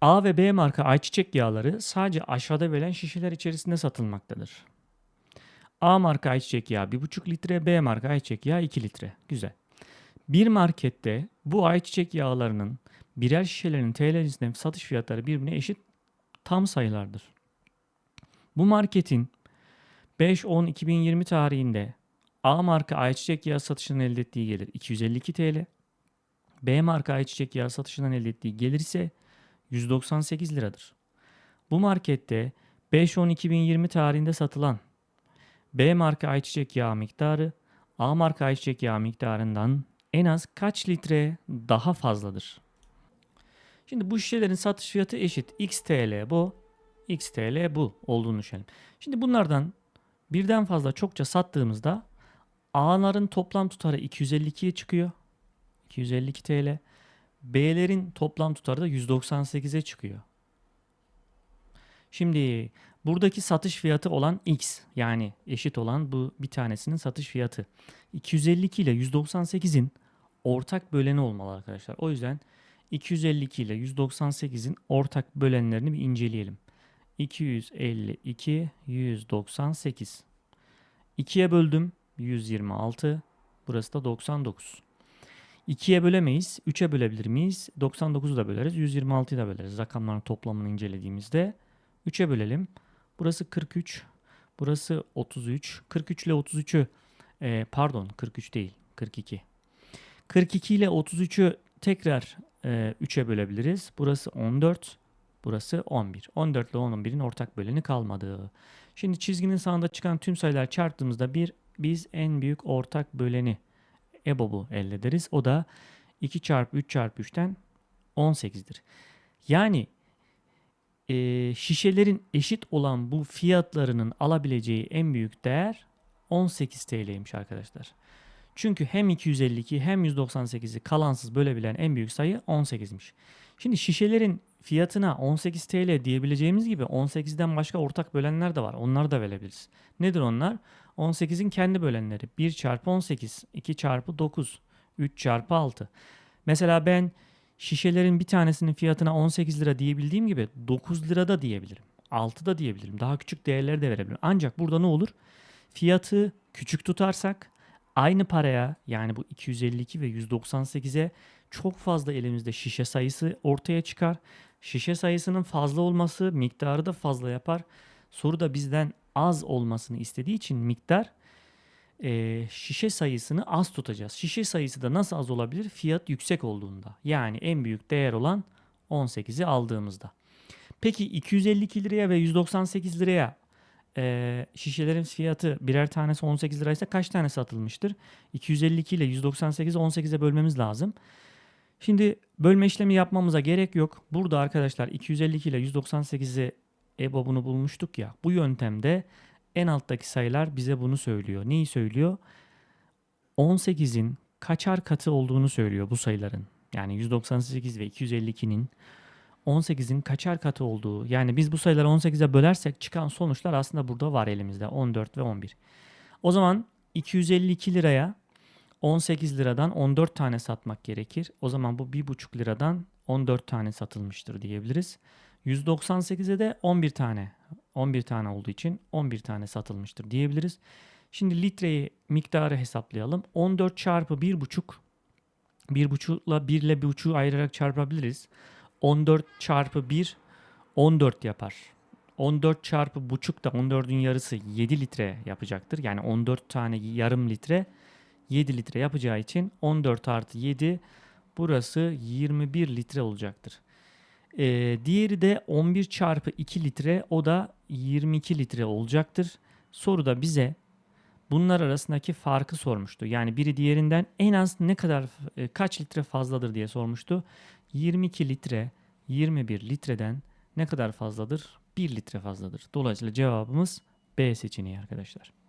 A ve B marka ayçiçek yağları sadece aşağıda verilen şişeler içerisinde satılmaktadır. A marka ayçiçek yağı 1,5 litre, B marka ayçiçek yağı 2 litre. Güzel. Bir markette bu ayçiçek yağlarının birer şişelerin TL cinsinden satış fiyatları birbirine eşit tam sayılardır. Bu marketin 5-10-2020 tarihinde A marka ayçiçek yağı satışından elde ettiği gelir 252 TL. B marka ayçiçek yağı satışından elde ettiği gelir ise 198 liradır. Bu markette 5-10-2020 tarihinde satılan B marka ayçiçek yağı miktarı A marka ayçiçek yağı miktarından en az kaç litre daha fazladır? Şimdi bu şişelerin satış fiyatı eşit. X TL bu, X TL bu olduğunu düşünelim. Şimdi bunlardan birden fazla çokça sattığımızda A'ların toplam tutarı 252'ye çıkıyor. 252 TL. B'lerin toplam tutarı da 198'e çıkıyor. Şimdi buradaki satış fiyatı olan X yani eşit olan bu bir tanesinin satış fiyatı. 252 ile 198'in ortak böleni olmalı arkadaşlar. O yüzden 252 ile 198'in ortak bölenlerini bir inceleyelim. 252, 198. 2'ye böldüm 126. Burası da 99. 2'ye bölemeyiz. 3'e bölebilir miyiz? 99'u da böleriz. 126'yı da böleriz. Rakamların toplamını incelediğimizde 3'e bölelim. Burası 43. Burası 33. 43 ile 33'ü e, pardon 43 değil 42. 42 ile 33'ü tekrar e, 3'e bölebiliriz. Burası 14. Burası 11. 14 ile 11'in ortak böleni kalmadı. Şimdi çizginin sağında çıkan tüm sayılar çarptığımızda bir biz en büyük ortak böleni EBOB'u elde ederiz. O da 2 çarpı 3 çarpı 3'ten 18'dir. Yani e, şişelerin eşit olan bu fiyatlarının alabileceği en büyük değer 18 TL'ymiş arkadaşlar. Çünkü hem 252 hem 198'i kalansız bölebilen en büyük sayı 18'miş. Şimdi şişelerin fiyatına 18 TL diyebileceğimiz gibi 18'den başka ortak bölenler de var. Onları da verebiliriz. Nedir onlar? 18'in kendi bölenleri. 1 çarpı 18, 2 çarpı 9, 3 çarpı 6. Mesela ben şişelerin bir tanesinin fiyatına 18 lira diyebildiğim gibi 9 lira da diyebilirim. 6 da diyebilirim. Daha küçük değerleri de verebilirim. Ancak burada ne olur? Fiyatı küçük tutarsak aynı paraya yani bu 252 ve 198'e çok fazla elimizde şişe sayısı ortaya çıkar. Şişe sayısının fazla olması miktarı da fazla yapar. Soru da bizden az olmasını istediği için miktar e, şişe sayısını az tutacağız. Şişe sayısı da nasıl az olabilir? Fiyat yüksek olduğunda. Yani en büyük değer olan 18'i aldığımızda. Peki 252 liraya ve 198 liraya e, şişelerin fiyatı birer tanesi 18 liraysa kaç tane satılmıştır? 252 ile 198'i 18'e bölmemiz lazım. Şimdi bölme işlemi yapmamıza gerek yok. Burada arkadaşlar 252 ile 198'i EBOB'unu bulmuştuk ya. Bu yöntemde en alttaki sayılar bize bunu söylüyor. Neyi söylüyor? 18'in kaçar katı olduğunu söylüyor bu sayıların. Yani 198 ve 252'nin 18'in kaçar katı olduğu. Yani biz bu sayıları 18'e bölersek çıkan sonuçlar aslında burada var elimizde. 14 ve 11. O zaman 252 liraya 18 liradan 14 tane satmak gerekir. O zaman bu 1,5 liradan 14 tane satılmıştır diyebiliriz. 198'e de 11 tane 11 tane olduğu için 11 tane satılmıştır diyebiliriz. Şimdi litreyi miktarı hesaplayalım. 14 çarpı 1,5 1,5 ile 1 ile 1,5'u ayırarak çarpabiliriz. 14 çarpı 1 14 yapar. 14 çarpı buçuk da 14'ün yarısı 7 litre yapacaktır. Yani 14 tane yarım litre 7 litre yapacağı için 14 artı 7 burası 21 litre olacaktır. Ee, diğeri de 11 çarpı 2 litre o da 22 litre olacaktır. Soruda bize bunlar arasındaki farkı sormuştu. Yani biri diğerinden en az ne kadar e, kaç litre fazladır diye sormuştu. 22 litre 21 litreden ne kadar fazladır? 1 litre fazladır. Dolayısıyla cevabımız B seçeneği arkadaşlar.